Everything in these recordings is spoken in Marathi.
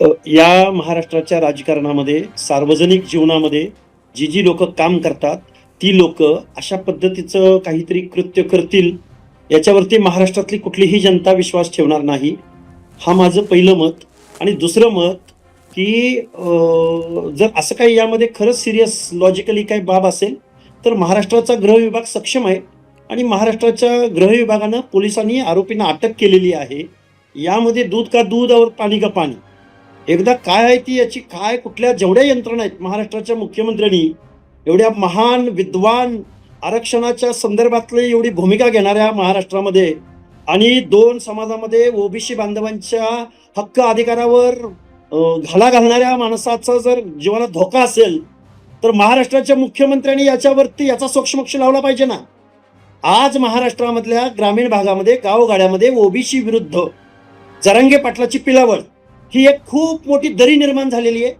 या महाराष्ट्राच्या राजकारणामध्ये सार्वजनिक जीवनामध्ये जी जी लोक काम करतात ती लोक अशा पद्धतीचं काहीतरी कृत्य करतील याच्यावरती महाराष्ट्रातली कुठलीही जनता विश्वास ठेवणार नाही. हा माझं पहिलं मत. आणि दुसरं मत की जर असं काही यामध्ये खरंच सिरियस लॉजिकली काही बाब असेल तर महाराष्ट्राचा गृह विभाग सक्षम आहे. आणि महाराष्ट्राच्या गृह विभागानं पोलिसांनी आरोपींना अटक केलेली आहे. यामध्ये दूध का दूध और पाणी का पाणी? एकदा काय आहे ती याची काय कुठल्या जेवढ्या यंत्रणा आहेत महाराष्ट्राच्या मुख्यमंत्र्यांनी एवढ्या महान विद्वान आरक्षणाच्या संदर्भातली एवढी भूमिका घेणाऱ्या महाराष्ट्रामध्ये आणि दोन समाजामध्ये ओबीसी बांधवांच्या हक्क अधिकारावर घाला घालणाऱ्या माणसाचा जर जीवाला धोका असेल तर महाराष्ट्राच्या मुख्यमंत्र्यांनी याच्यावरती याचा सोक्षमक्ष लावला पाहिजे ना. आज महाराष्ट्रामधल्या ग्रामीण भागामध्ये गावगाड्यामध्ये ओबीसी विरुद्ध जरंगे पाटलाची पिलावळ ही एक खूप मोठी दरी निर्माण झालेली आहे.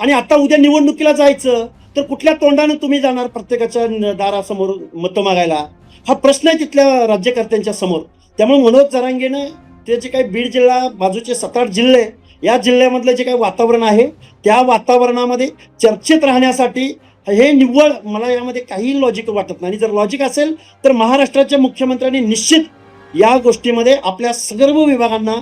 आणि आता उद्या निवडणुकीला जायचं तर कुठल्या तोंडाने तुम्ही जाणार प्रत्येकाच्या दारासमोर मतं मागायला? हा प्रश्न आहे तिथल्या राज्यकर्त्यांच्या समोर. त्यामुळे मनोज जरांगेनं ते जे काही बीड जिल्हा बाजूचे सात आठ जिल्हे या जिल्ह्यामधलं जे काही वातावरण आहे त्या वातावरणामध्ये चर्चेत राहण्यासाठी हे निव्वळ मला यामध्ये काही लॉजिक वाटत नाही. आणि जर लॉजिक असेल तर महाराष्ट्राच्या मुख्यमंत्र्यांनी निश्चित या गोष्टीमध्ये आपल्या सर्व विभागांना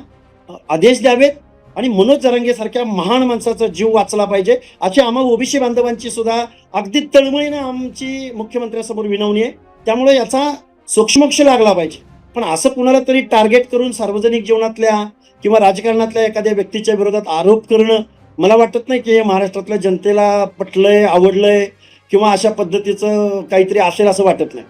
आदेश द्यावेत. आणि मनोज जरंगेसारख्या महान माणसाचा जीव वाचला पाहिजे. अशी आम्हा ओबीसी बांधवांची सुद्धा अगदी तळमळीनं आमची मुख्यमंत्र्यासमोर विनवणी आहे. त्यामुळे याचा सूक्ष्मक्ष लागला पाहिजे. पण असं कुणाला तरी टार्गेट करून सार्वजनिक जीवनातल्या किंवा राजकारणातल्या एखाद्या व्यक्तीच्या विरोधात आरोप करणं मला वाटत नाही की हे महाराष्ट्रातल्या जनतेला पटलंय आवडलंय किंवा अशा पद्धतीचं काहीतरी असेल असं वाटत नाही.